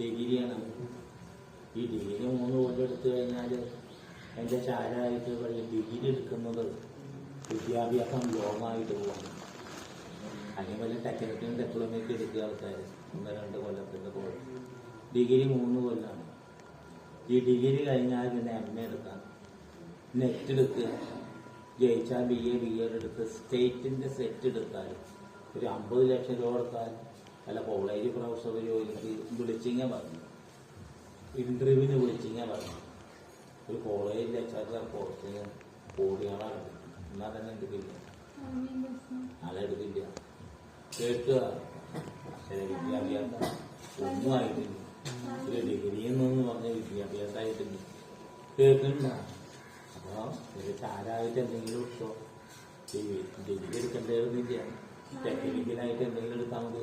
ഡിഗ്രിയാണ്. ഈ ഡിഗ്രി മൂന്ന് കൊല്ലം എടുത്തു കഴിഞ്ഞാൽ എന്റെ ചാരായിട്ട് പറയും ഡിഗ്രി എടുക്കുന്നത് വിദ്യാഭ്യാസം ലോങ്ങായിട്ട് പോകണം അല്ലെങ്കിൽ വല്ല ടെക്നിക്കലും ഡിപ്ലോമയ്ക്ക് എടുക്കുക ആൾക്കാർ ഒന്ന് രണ്ട് കൊല്ലത്തിന്റെ കോഴ്സ്. ഡിഗ്രി മൂന്ന് കൊല്ലമാണ് ഈ ഡിഗ്രി കഴിഞ്ഞാൽ പിന്നെ എം എ എടുക്കാം നെറ്റ് എടുക്കുക. ജയിച്ചാൽ ബി എ ബി എഡ് എടുക്കുക സ്റ്റേറ്റിന്റെ സെറ്റ് എടുത്താൽ ഒരു അമ്പത് ലക്ഷം രൂപ കൊടുത്താൽ അല്ല കോളേജ് പ്രൊഫസർ ജോലിക്ക് വിളിച്ചിങ്ങ പറഞ്ഞു. ഇന്റർവ്യൂവിന് വിളിച്ചിങ്ങ പറഞ്ഞു. ഒരു കോളേജ് ലെക്ചർ കോഴ്സിന് കോടികളാണ് എന്നാൽ തന്നെ എടുക്കില്ല. നാളെ എടുക്കില്ല. കേൾക്കുക. അക്ഷര വിദ്യാഭ്യാസം ഒന്നും ആയിട്ടില്ല. ഒരു ഡിഗ്രി എന്നൊന്ന് പറഞ്ഞ വിദ്യാഭ്യാസമായിട്ടില്ല കേൾക്കണ്ട? അപ്പൊ ഒരു ചാരായിട്ട് എന്തെങ്കിലും എടുത്തോ ഡിഗ്രി ടെക്നിക്കലായിട്ട് എന്തെങ്കിലും മതി.